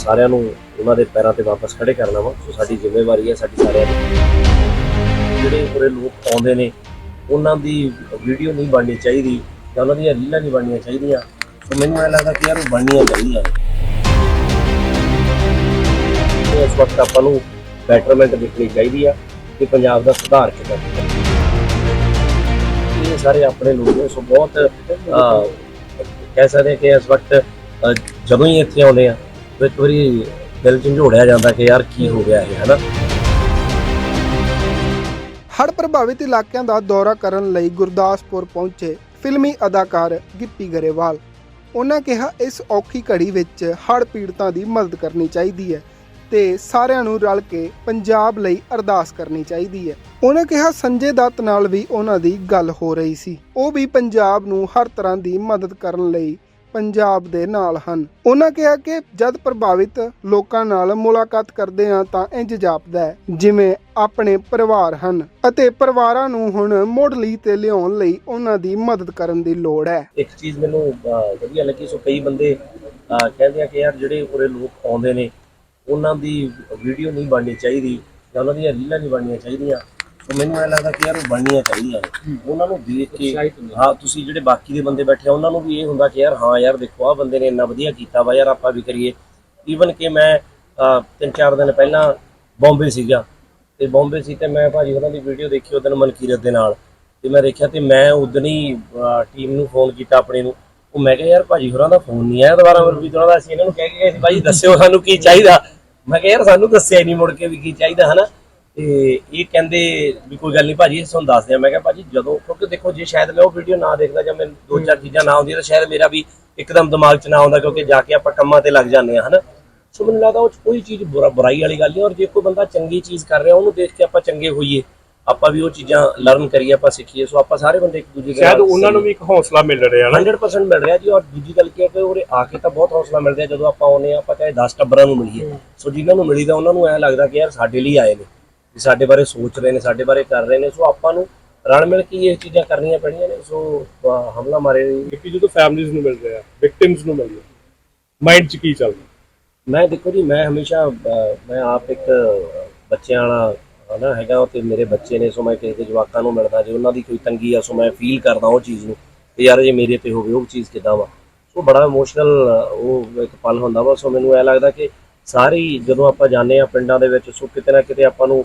ਸਾਰਿਆਂ ਨੂੰ ਉਹਨਾਂ ਦੇ ਪੈਰਾਂ ਤੇ ਵਾਪਸ ਖੜੇ ਕਰਨਾ ਵਾ। ਸੋ ਸਾਡੀ ਜ਼ਿੰਮੇਵਾਰੀ ਹੈ, ਸਾਡੀ ਸਾਰਿਆਂ ਦੀ। ਜਿਹੜੇ ਪੂਰੇ ਲੋਕ ਆਉਂਦੇ ਨੇ, ਉਹਨਾਂ ਦੀ ਵੀਡੀਓ ਨਹੀਂ ਬਣਨੀ ਚਾਹੀਦੀ ਜਾਂ ਉਹਨਾਂ ਦੀਆਂ ਰੀਲਾਂ ਨਹੀਂ ਬਣਨੀਆਂ ਚਾਹੀਦੀਆਂ। ਸੋ ਮੈਨੂੰ ਇਹ ਲੱਗਦਾ ਕਿ ਯਾਰ ਉਹ ਬਣਨੀਆਂ ਚਾਹੀਦੀਆਂ ਨੇ। ਇਸ ਵਕਤ ਆਪਾਂ ਨੂੰ ਬੈਟਰਮੈਂਟ ਦੇਖਣੀ ਚਾਹੀਦੀ ਆ ਕਿ ਪੰਜਾਬ ਦਾ ਸੁਧਾਰ ਕਿੱਦਾਂ ਇਹ ਸਾਰੇ ਆਪਣੇ ਲੋਕ ਨੇ, ਸੋ ਬਹੁਤ ਕਹਿ ਸਕਦੇ ਹਾਂ ਕਿ ਇਸ ਵਕਤ ਜਦੋਂ ਹੀ ਇੱਥੇ ਆਉਂਦੇ ਆ ਇੱਕ ਵਾਰੀ ਦਿਲ ਝੰਜੋੜਿਆ ਜਾਂਦਾ ਕਿ ਯਾਰ ਕੀ ਹੋ ਗਿਆ ਇਹ, ਹਨਾ? ਹੜ੍ਹ ਪ੍ਰਭਾਵਿਤ ਇਲਾਕਿਆਂ ਦਾ ਦੌਰਾ ਕਰਨ ਲਈ ਗੁਰਦਾਸਪੁਰ ਪਹੁੰਚੇ ਫਿਲਮੀ ਅਦਾਕਾਰ ਗਿੱਪੀ ਗਰੇਵਾਲ। ਉਹਨਾਂ ਕਿਹਾ, ਇਸ ਔਖੀ ਘੜੀ ਵਿੱਚ ਹੜ੍ਹ ਪੀੜਤਾਂ ਦੀ ਮਦਦ ਕਰਨੀ ਚਾਹੀਦੀ ਹੈ ਤੇ ਸਾਰਿਆਂ ਨੂੰ ਰਲ ਕੇ ਪੰਜਾਬ ਲਈ ਅਰਦਾਸ ਕਰਨੀ ਚਾਹੀਦੀ ਹੈ। ਉਹਨਾਂ ਕਿਹਾ, ਸੰਜੇ ਦੱਤ ਨਾਲ ਵੀ ਉਹਨਾਂ ਦੀ ਗੱਲ ਹੋ ਰਹੀ ਸੀ। ਉਹ ਵੀ ਪੰਜਾਬ ਨੂੰ ਹਰ ਤਰ੍ਹਾਂ ਦੀ ਮਦਦ ਕਰਨ ਲਈ ਪੰਜਾਬ ਦੇ ਨਾਲ ਹਨ। ਉਹਨਾਂ ਕਿਹਾ ਕਿ ਜਦ ਪ੍ਰਭਾਵਿਤ ਲੋਕਾਂ ਨਾਲ ਮੁਲਾਕਾਤ ਕਰਦੇ ਹਾਂ ਤਾਂ ਇੰਜ ਜਾਪਦਾ ਹੈ, ਜਿਵੇਂ ਆਪਣੇ ਪਰਿਵਾਰ ਹਨ ਅਤੇ ਪਰਿਵਾਰਾਂ ਨੂੰ ਹੁਣ ਮੁੜ ਤੇ ਲਿਆਉਣ ਲਈ ਉਹਨਾਂ ਦੀ ਮਦਦ ਕਰਨ ਦੀ ਲੋੜ ਹੈ। ਇੱਕ ਚੀਜ਼ ਮੈਨੂੰ ਵਧੀਆ ਲੱਗੀ, ਸੋ ਕਈ ਬੰਦੇ ਕਹਿੰਦੇ ਆ ਕਿ ਯਾਰ ਜਿਹੜੇ ਉਰੇ ਲੋਕ ਆਉਂਦੇ ਨੇ, ਉਹਨਾਂ ਦੀ ਵੀਡੀਓ ਨਹੀਂ ਬਣਨੀ ਚਾਹੀਦੀ ਜਾਂ ਉਹਨਾਂ ਦੀਆਂ ਰੀਲਾਂ ਨਹੀਂ ਬਣਨੀਆਂ ਚਾਹੀਦੀਆਂ। ਸੋ ਮੈਨੂੰ ਇਹ ਲੱਗਦਾ ਕਿ ਯਾਰ ਉਹ ਬਣਨੀਆਂ ਚਾਹੀਦੀਆਂ ਨੇ। ਉਹਨਾਂ ਨੂੰ ਦੇਖ ਕੇ ਹਾਂ ਤੁਸੀਂ ਜਿਹੜੇ ਬਾਕੀ ਦੇ ਬੰਦੇ ਬੈਠੇ ਆ ਉਹਨਾਂ ਨੂੰ ਵੀ ਇਹ ਹੁੰਦਾ ਕਿ ਯਾਰ ਹਾਂ ਯਾਰ ਦੇਖੋ ਆ ਬੰਦੇ ਨੇ ਇੰਨਾ ਵਧੀਆ ਕੀਤਾ ਵਾ ਯਾਰ ਆਪਾਂ ਵੀ ਕਰੀਏ। ਈਵਨ ਕਿ ਮੈਂ ਤਿੰਨ ਚਾਰ ਦਿਨ ਪਹਿਲਾਂ ਬੰਬੇ ਸੀਗਾ। ਤੇ ਬੰਬੇ ਸੀ ਤੇ ਮੈਂ ਭਾਜੀ ਉਹਨਾਂ ਦੀ ਵੀਡੀਓ ਦੇਖੀ ਉਦੋਂ ਮਨਕੀਰਤ ਦੇ ਨਾਲ। ਤੇ ਮੈਂ ਦੇਖਿਆ ਤੇ ਮੈਂ ਉਦੋਂ ਹੀ ਟੀਮ ਨੂੰ ਫੋਨ ਕੀਤਾ ਆਪਣੇ ਨੂੰ। ਉਹ ਮੈਂ ਕਿਹਾ ਯਾਰ ਭਾਜੀ ਹੋਰਾਂ ਦਾ ਫੋਨ ਨਹੀਂ ਆਇਆ ਦੁਬਾਰਾ ਫਿਰ ਵੀ ਉਹਨਾਂ ਦਾ ਅਸੀਂ ਇਹਨਾਂ ਨੂੰ ਕਹਿ ਕੇ ਗਏ ਸੀ ਭਾਜੀ ਦੱਸਿਓ ਸਾਨੂੰ ਕੀ ਚਾਹੀਦਾ? ਮੈਂ ਕਿਹਾ ਯਾਰ ਸਾਨੂੰ ਦੱਸਿਆ ਨਹੀਂ ਮੁੜ ਕੇ ਵੀ ਕੀ ਚਾਹੀਦਾ ਹਨਾ? ਤੇ ਇਹ ਕਹਿੰਦੇ ਵੀ ਕੋਈ ਗੱਲ ਨਹੀਂ ਭਾਜੀ ਤੁਹਾਨੂੰ ਦੱਸਦੇ ਆ ਮੈਂ ਕਿਹਾ ਭਾਜੀ ਜਦੋਂ ਕਿਉਂਕਿ ਦੇਖੋ ਜੇ ਸ਼ਾਇਦ ਮੈਂ ਉਹ ਵੀਡੀਓ ਨਾ ਦੇਖਦਾ ਜਾਂ ਮੈਨੂੰ ਦੋ ਚਾਰ ਚੀਜ਼ਾਂ ਨਾ ਆਉਂਦੀਆਂ ਤਾਂ ਸ਼ਾਇਦ ਮੇਰਾ ਵੀ ਇੱਕਦਮ ਦਿਮਾਗ 'ਚ ਨਾ ਆਉਂਦਾ ਕਿਉਂਕਿ ਜਾ ਕੇ ਆਪਾਂ ਕੰਮਾਂ ਤੇ ਲੱਗ ਜਾਂਦੇ ਆ ਹਨਾ? ਸੋ ਮੈਨੂੰ ਲੱਗਦਾ ਉਹ 'ਚ ਕੋਈ ਚੀਜ਼ ਬੁਰਾ ਬੁਰਾਈ ਵਾਲੀ ਗੱਲ ਨਹੀਂ ਔਰ ਜੇ ਕੋਈ ਬੰਦਾ ਚੰਗੀ ਚੀਜ਼ ਕਰ ਰਿਹਾ ਉਹਨੂੰ ਦੇਖ ਕੇ ਆਪਾਂ ਚੰਗੇ ਹੋਈਏ ਆਪਾਂ ਵੀ ਉਹ ਚੀਜ਼ਾਂ ਲਰਨ ਕਰੀਏ ਆਪਾਂ ਸਿੱਖੀਏ ਸੋ ਆਪਾਂ ਸਾਰੇ ਬੰਦੇ ਇੱਕ ਦੂਜੇ ਦੇ ਸ਼ਾਇਦ ਉਹਨਾਂ ਨੂੰ ਵੀ ਇੱਕ ਹੌਸਲਾ ਮਿਲ ਰਿਹਾ ਨਾ। 100% ਮਿਲ ਰਿਹਾ ਜੀ ਔਰ ਦੂਜੀ ਗੱਲ ਕੀ ਹੈ ਕਿ ਉਰੇ ਆ ਕੇ ਤਾਂ ਬਹੁਤ ਹੌਸਲਾ ਮਿਲ ਰਿਹਾ ਜਦੋਂ ਆਪਾਂ ਆਉਨੇ ਆ ਆਪਾਂ ਚਾਹੇ 10 ਟੱਬਰਾਂ ਨੂੰ ਮਿਲੀਏ। ਸੋ ਜਿਨ੍ਹਾਂ ਨੂੰ ਮਿਲੀਦਾ ਉਹਨਾਂ ਨੂੰ ਐ ਲੱਗਦਾ ਕਿ ਯਾਰ ਸਾਡੇ ਲਈ ਆਏ ਨੇ। ਵੀ ਸਾਡੇ ਬਾਰੇ ਸੋਚ ਰਹੇ ਨੇ ਸਾਡੇ ਬਾਰੇ ਕਰ ਰਹੇ ਨੇ। ਸੋ ਆਪਾਂ ਨੂੰ ਰਲ ਮਿਲ ਕੇ ਇਹ ਚੀਜ਼ਾਂ ਕਰਨੀਆਂ ਪੈਣੀਆਂ ਨੇ। ਸੋ ਅਹ ਹਮਲਾ ਮਾਰੇ ਕਿ ਜਦੋਂ ਫੈਮਿਲੀਜ਼ ਨੂੰ ਮਿਲ ਰਿਹਾ ਵਿਕਟਿਮਸ ਨੂੰ ਮਿਲ ਰਿਹਾ ਮਾਈਂਡ 'ਚ ਕੀ ਚੱਲ ਰਿਹਾ ਮੈਂ ਦੇਖੋ ਜੀ ਮੈਂ ਹਮੇਸ਼ਾ ਅਹ, ਮੈਂ ਆਪ ਇੱਕ ਬੱਚਿਆਂ ਵਾਲਾ ਹਨਾ ਹੈਗਾ ਤੇ ਮੇਰੇ ਬੱਚੇ ਨੇ ਸੋ ਮੈਂ ਕਿਸੇ ਦੇ ਜਵਾਕਾਂ ਨੂੰ ਮਿਲਦਾ ਜੇ ਉਹਨਾਂ ਦੀ ਕੋਈ ਤੰਗੀ ਆ ਸੋ ਮੈਂ ਫੀਲ ਕਰਦਾ ਉਹ ਚੀਜ਼ ਨੂੰ ਤੇ ਯਾਰ ਜੇ ਮੇਰੇ ਤੇ ਹੋਵੇ ਉਹ ਚੀਜ਼ ਕਿਦਾਂ ਵਾ। ਸੋ ਬੜਾ ਇਮੋਸ਼ਨਲ ਉਹ ਇੱਕ ਪਲ ਹੁੰਦਾ ਵਾ। ਸੋ ਮੈਨੂੰ ਐ ਲੱਗਦਾ ਕਿ ਸਾਰੇ ਜਦੋਂ ਆਪਾਂ ਜਾਂਦੇ ਆ ਪਿੰਡਾਂ ਦੇ ਵਿੱਚ ਸੋ ਕਿਤੇ ਨਾ ਕਿਤੇ ਆਪਾਂ ਨੂੰ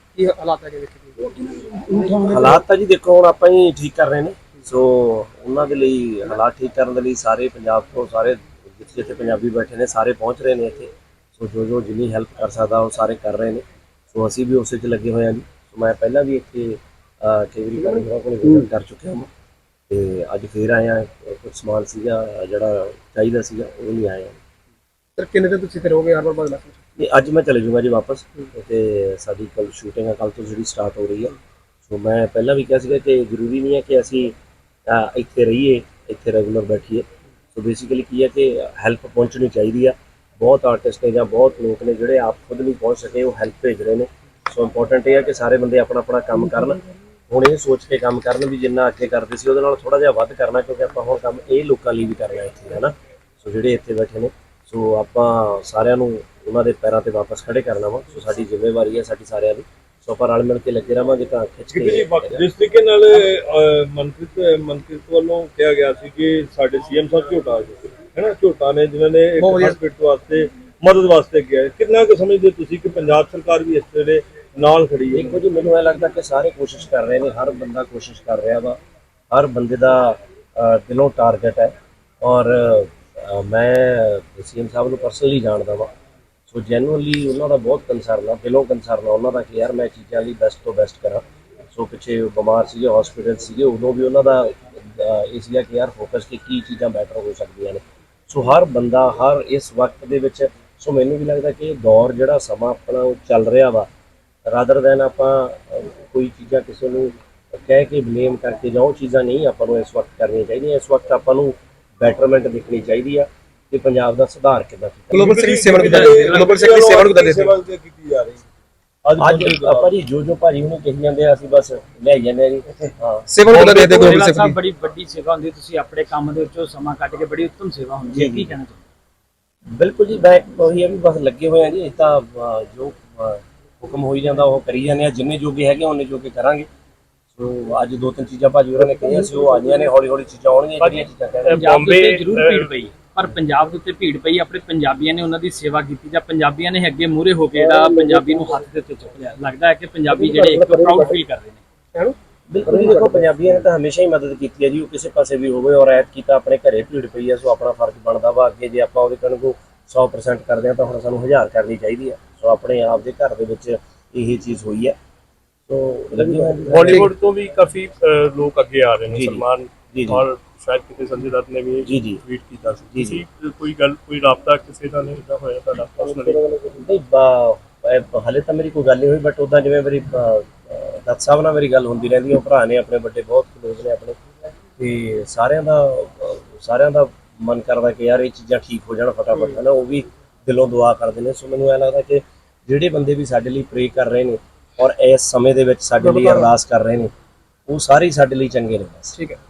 ਕੀ ਹਾਲਾਤ ਹੈਗੇ ਵੇਖੇ ਹਾਲਾਤ ਤਾਂ ਜੀ ਦੇਖੋ ਹੁਣ ਆਪਾਂ ਹੀ ਠੀਕ ਕਰ ਰਹੇ ਨੇ। ਸੋ ਉਹਨਾਂ ਦੇ ਲਈ ਹਾਲਾਤ ਠੀਕ ਕਰਨ ਦੇ ਲਈ ਸਾਰੇ ਪੰਜਾਬ ਤੋਂ ਸਾਰੇ ਜਿੱਥੇ ਜਿੱਥੇ ਪੰਜਾਬੀ ਬੈਠੇ ਨੇ ਸਾਰੇ ਪਹੁੰਚ ਰਹੇ ਨੇ ਇੱਥੇ। ਸੋ ਜੋ ਜੋ ਜਿੰਨੀ ਹੈਲਪ ਕਰ ਸਕਦਾ ਉਹ ਸਾਰੇ ਕਰ ਰਹੇ ਨੇ। ਸੋ ਅਸੀਂ ਵੀ ਉਸੇ 'ਚ ਲੱਗੇ ਹੋਏ ਹਾਂ ਜੀ। ਸੋ ਮੈਂ ਪਹਿਲਾਂ ਵੀ ਇੱਥੇ ਅਹ, ਕਈ ਵਾਰੀ ਪਾਣੀ ਕੋਲ ਵਿਜ਼ਿਟ ਕਰ ਚੁੱਕਿਆ ਹਾਂ। ਤੇ ਅੱਜ ਫੇਰ ਆਏ ਹਾਂ ਕੁਝ ਸਮਾਨ ਸੀਗਾ ਜਿਹੜਾ ਚਾਹੀਦਾ ਸੀਗਾ ਉਹ ਨਹੀਂ ਆਇਆ ਸਰ ਕਿੰਨੇ ਦਿਨ ਤੁਸੀਂ ਇੱਥੇ ਰਹੋਗੇ? ਹੜ ਪ੍ਰਭਾਵ ਇਲਾਕੇ ਨਹੀਂ ਅੱਜ ਮੈਂ ਚਲੇ ਜਾਊਂਗਾ ਜੀ ਵਾਪਸ। ਤੇ ਸਾਡੀ ਕੱਲ ਸ਼ੂਟਿੰਗ ਆ ਕੱਲ ਤੋਂ ਜਿਹੜੀ ਸਟਾਰਟ ਹੋ ਰਹੀ ਹੈ ਸੋ ਮੈਂ ਪਹਿਲਾਂ ਵੀ ਕਿਹਾ ਸੀਗਾ ਕਿ ਜ਼ਰੂਰੀ ਨਹੀਂ ਹੈ ਕਿ ਅਸੀਂ ਅਹ, ਇੱਥੇ ਰਹੀਏ ਇੱਥੇ ਰੈਗੂਲਰ ਬੈਠੀਏ। ਸੋ ਬੇਸਿਕਲੀ ਕੀ ਹੈ ਕਿ ਹੈਲਪ ਪਹੁੰਚਣੀ ਚਾਹੀਦੀ ਆ। ਬਹੁਤ ਆਰਟਿਸਟ ਨੇ ਜਾਂ ਬਹੁਤ ਲੋਕ ਨੇ ਜਿਹੜੇ ਆਪ ਖੁਦ ਨਹੀਂ ਪਹੁੰਚ ਸਕੇ ਉਹ ਹੈਲਪ ਭੇਜ ਰਹੇ ਨੇ। ਸੋ ਇੰਪੋਰਟੈਂਟ ਇਹ ਹੈ ਕਿ ਸਾਰੇ ਬੰਦੇ ਆਪਣਾ ਆਪਣਾ ਕੰਮ ਕਰਨ। ਹੁਣ ਇਹ ਸੋਚ ਕੇ ਕੰਮ ਕਰਨ ਵੀ ਜਿੰਨਾ ਅੱਗੇ ਕਰਦੇ ਸੀ ਉਹਦੇ ਨਾਲ ਥੋੜਾ ਜਿਹਾ ਵੱਧ ਕਰਨਾ ਕਿਉਂਕਿ ਆਪਾਂ ਹੁਣ ਕੰਮ ਇਹ ਲੋਕਾਂ ਲਈ ਵੀ ਕਰਨਾ ਇੱਥੇ ਹੈ ਨਾ ਸੋ ਜਿਹੜੇ ਇੱਥੇ ਬੈਠੇ ਨੇ। ਸੋ ਆਪਾਂ ਸਾਰਿਆਂ ਨੂੰ ਉਹਨਾਂ ਦੇ ਪੈਰਾਂ ਤੇ ਵਾਪਸ ਖੜੇ ਕਰਨਾ ਵਾ। ਸੋ ਸਾਡੀ ਜ਼ਿੰਮੇਵਾਰੀ ਹੈ ਸਾਡੀ ਸਾਰਿਆਂ ਦੀ। ਸੋ ਆਪਾਂ ਰਲ ਮਿਲ ਕੇ ਲੱਗੇ ਰਵਾਂਗੇ ਤਾਂ ਖਿੱਚ ਕੇ ਜਿਸ ਤਰੀਕੇ ਨਾਲ ਅਹ, ਮਨਪ੍ਰੀਤ ਮਨਪ੍ਰੀਤ ਵੱਲੋਂ ਕਿਹਾ ਗਿਆ ਸੀ ਕਿ ਸਾਡੇ ਸੀਐਮ ਸਾਹਿਬ ਝੋਟਾ ਆ ਗਏ ਹੈਨਾ ਝੋਟਾ ਨੇ ਜਿਨ੍ਹਾਂ ਨੇ ਇੱਕ। ਹਸਪੀਟਲ ਵਾਸਤੇ ਮਦਦ ਵਾਸਤੇ ਗਿਆ ਹੈ। ਕਿੰਨਾ ਕੁ ਸਮਝਦੇ ਤੁਸੀਂ ਕਿ ਪੰਜਾਬ ਸਰਕਾਰ ਵੀ ਇਸ ਵੇਲੇ ਨਾਲ ਖੜੀ ਹੈ? ਦੇਖੋ ਜੀ ਮੈਨੂੰ ਇਹ ਲੱਗਦਾ ਕਿ ਸਾਰੇ ਕੋਸ਼ਿਸ਼ ਕਰ ਰਹੇ ਨੇ ਹਰ ਬੰਦਾ ਕੋਸ਼ਿਸ਼ ਕਰ ਰਿਹਾ ਵਾ। ਹਰ ਬੰਦੇ ਦਾ ਦਿਲੋਂ ਟਾਰਗੇਟ ਹੈ। ਔਰ ਮੈਂ ਸੀਐਮ ਸਾਹਿਬ ਨੂੰ ਪਰਸਨਲੀ ਜਾਣਦਾ ਵਾਂ। ਸੋ ਜੈਨੂਅਲੀ ਉਹਨਾਂ ਦਾ ਬਹੁਤ ਕੰਸਰਨ ਆ, ਦਿਲੋਂ ਕੰਸਰਨ ਆ ਉਹਨਾਂ ਦਾ ਕਿ ਯਾਰ ਮੈਂ ਚੀਜ਼ਾਂ ਲਈ ਬੈਸਟ ਤੋਂ ਬੈਸਟ ਕਰਾਂ। ਸੋ ਪਿੱਛੇ ਬਿਮਾਰ ਸੀਗੇ ਹਸਪੀਟਲ ਸੀਗੇ, ਉਦੋਂ ਵੀ ਉਹਨਾਂ ਦਾ ਇਹ ਸੀਗਾ ਕਿ ਯਾਰ ਫੋਕਸ ਕਿ ਕੀ ਚੀਜ਼ਾਂ ਬੈਟਰ ਹੋ ਸਕਦੀਆਂ ਨੇ। ਸੋ ਹਰ ਬੰਦਾ, ਹਰ ਇਸ ਵਕਤ ਦੇ ਵਿੱਚ ਸੋ ਮੈਨੂੰ ਵੀ ਲੱਗਦਾ ਕਿ ਇਹ ਦੌਰ ਜਿਹੜਾ ਸਮਾਂ ਆਪਣਾ ਉਹ ਚੱਲ ਰਿਹਾ ਵਾ। ਰਾਦਰ ਦੈਨ ਆਪਾਂ ਕੋਈ ਚੀਜ਼ਾਂ ਕਿਸੇ ਨੂੰ ਕਹਿ ਕੇ ਬਲੇਮ ਕਰਕੇ ਜਾਂ ਉਹ ਚੀਜ਼ਾਂ ਨਹੀਂ ਆਪਾਂ ਨੂੰ ਇਸ ਵਕਤ ਕਰਨੀਆਂ ਚਾਹੀਦੀਆਂ, ਇਸ ਵਕਤ ਆਪਾਂ ਨੂੰ ਬੈਟਰਮੈਂਟ ਦੇਖਣੀ ਚਾਹੀਦੀ ਆ ਕਿ ਪੰਜਾਬ ਦਾ ਸੁਧਾਰ ਕਿੱਦਾਂ ਕੀਤਾ ਗਲੋਬਲ ਸਿੱਖ ਸੇਵਨ ਕਿੱਦਾਂ ਦੇ ਗਲੋਬਲ ਸਿੱਖ ਸੇਵਨ ਕਿੱਦਾਂ ਦੇ ਸੇਵਾ ਕੀਤੀ ਜਾ ਰਹੀ? ਅੱਜ ਭਾਜੀ ਜੋ ਜੋ ਭਾਜੀ ਉਹਨੂੰ ਕਹੀ ਜਾਂਦੇ ਆ ਅਸੀਂ ਬਸ ਲੈ ਜਾਂਦੇ ਆ ਜੀ। ਹਾਂ। ਸੇਵਨ ਕਿੱਦਾਂ ਦੇ ਗਲੋਬਲ ਗੋਬਿੰਦ ਸਿੱਖ ਸਾਹਿਬ ਦੀ ਬੜੀ ਵੱਡੀ ਸੇਵਾ ਹੁੰਦੀ ਤੁਸੀਂ ਆਪਣੇ ਕੰਮ ਦੇ ਵਿੱਚੋਂ ਸਮਾਂ ਕੱਢ ਕੇ ਬੜੀ ਉੱਤਮ ਸੇਵਾ ਹੁੰਦੀ ਹੈ ਜੀ, ਕੀ ਜੀ। ਕਹਿਣਾ ਚਾਹੁੰਦੇ ਬਿਲਕੁਲ ਜੀ ਮੈਂ ਉਹੀ ਆ ਵੀ ਬਸ ਲੱਗੇ ਹੋਏ ਆ ਜੀ ਇਹ ਤਾਂ ਜੋ ਹੁਕਮ ਹੋਈ ਜਾਂਦਾ ਉਹ ਕਰੀ ਜਾਂਦੇ ਆ ਜਿੰਨੇ ਜੋਗੇ ਹੈਗੇ ਉਹਨੇ ਜੋਗੇ ਕਰਾਂਗੇ। ਸੋ ਅੱਜ ਦੋ ਤਿੰਨ ਚੀਜ਼ਾਂ ਭਾਜੀ ਉਹਨਾਂ ਨੇ ਕਹੀਆਂ ਸੀ ਉਹ ਆਈਆਂ ਨੇ ਹੌਲੀ ਹੌਲੀ ਚੀਜ਼ਾਂ ਆਉਣਗੀਆਂ ਜਿਹੜੀਆਂ ਚੀਜ਼ਾਂ ਕਹਿ ਰਹੇ ਪੰਜਾਬ ਦੇ ਉੱਤੇ ਜ਼ਰੂਰ ਭੀੜ ਪਈ ਪਰ ਪੰਜਾਬ ਦੇ ਉੱਤੇ ਭੀੜ ਪਈ ਆਪਣੇ ਪੰਜਾਬੀਆਂ ਨੇ ਉਹਨਾਂ ਦੀ ਸੇਵਾ ਕੀਤੀ ਜਾਂ ਪੰਜਾਬੀਆਂ ਨੇ ਅੱਗੇ ਮੂਹਰੇ ਹੋ ਕੇ ਜਿਹੜਾ ਪੰਜਾਬੀ ਨੂੰ ਹੱਥ ਦੇ ਉੱਤੇ ਚੁੱਕ ਲਿਆ। ਲੱਗਦਾ ਹੈ ਕਿ ਪੰਜਾਬੀ ਜਿਹੜੇ ਇੱਕ ਪ੍ਰਾਊਡ ਫੀਲ ਕਰ ਰਹੇ ਨੇ। ਬਿਲਕੁਲ ਜੀ ਦੇਖੋ ਪੰਜਾਬੀਆਂ ਨੇ ਤਾਂ ਹਮੇਸ਼ਾ ਹੀ ਮਦਦ ਕੀਤੀ ਹੈ ਜੀ ਉਹ ਕਿਸੇ ਪਾਸੇ ਵੀ ਹੋਵੇ ਔਰ ਐਤ ਕੀਤਾ ਆਪਣੇ ਘਰੇ ਭੀੜ ਪਈ ਹੈ ਸੋ ਆਪਣਾ ਫਰਜ਼ ਬਣਦਾ ਵਾ ਅੱਗੇ ਜੇ ਆਪਾਂ ਉਹਦੇ ਕਣ ਕੋ 100% ਕਰਦੇ ਆ ਤਾਂ ਹੁਣ ਸਾਨੂੰ 1000 ਕਰਨੀ ਚਾਹੀਦੀ ਹੈ। ਸੋ ਆਪਣੇ ਆਪ ਦੇ ਘਰ ਦੇ ਵਿੱਚ ਇਹ ਚੀਜ਼ ਹੋਈ ਹੈ। ਅਹ, ਲੋਕ ਅੱਗੇ ਆ ਰਹੇ ਨੇ ਜੀ, ਜੀ। ਸਲਮਾਨ ਜੀ, ਜੀ। ਔਰ ਸ਼ਾਇਦ ਕਿਤੇ ਸੰਜੇ ਦੱਤ ਨੇ ਵੀ ਜੀ, ਜੀ। ਟਵੀਟ ਕੀਤਾ ਸੀ। ਜੀ, ਕੋਈ ਗੱਲ ਕੋਈ ਰਾਬਤਾ ਕਿਸੇ ਦਾ ਨਹੀਂ ਇਦਾਂ ਹੋਇਆ ਤੁਹਾਡਾ ਪਰਸਨਲੀ ਨਹੀਂ ਹਲੇ ਤਾਂ ਮੇਰੀ ਕੋਈ ਗੱਲ ਨਹੀਂ ਹੋਈ ਬਟ ਉਦਾਂ ਜਿਵੇਂ ਮੇਰੀ ਦੱਤ ਸਾਹਿਬ ਨਾਲ ਮੇਰੀ ਗੱਲ ਹੁੰਦੀ ਰਹਿੰਦੀ ਉਹ ਭਰਾ ਨੇ ਆਪਣੇ ਵੱਡੇ ਬਹੁਤ ਕਲੋਜ਼ ਨੇ ਆਪਣੇ। ਤੇ ਸਾਰਿਆਂ ਦਾ ਸਾਰਿਆਂ ਦਾ ਮਨ ਕਰਦਾ ਕਿ ਯਾਰ ਇਹ ਚੀਜ਼ਾਂ ਠੀਕ ਹੋ ਜਾਣ ਫਟਾਫਟ ਹੈ। ਨਾ ਉਹ ਵੀ ਦਿਲੋਂ ਦੁਆ ਕਰਦੇ ਨੇ। ਸੋ ਮੈਨੂੰ ਐ ਲੱਗਦਾ ਕਿ ਜਿਹੜੇ ਬੰਦੇ ਵੀ ਸਾਡੇ ਲਈ ਪ੍ਰੇ ਕਰ ਰਹੇ ਨੇ ਔਰ ਇਸ ਸਮੇਂ ਦੇ ਵਿੱਚ ਸਾਡੇ ਲਈ ਅਰਦਾਸ ਕਰ ਰਹੇ ਨੇ। ਉਹ ਸਾਰੇ ਹੀ ਸਾਡੇ ਲਈ ਚੰਗੇ ਨੇ ਬਸ। ਠੀਕ ਹੈ।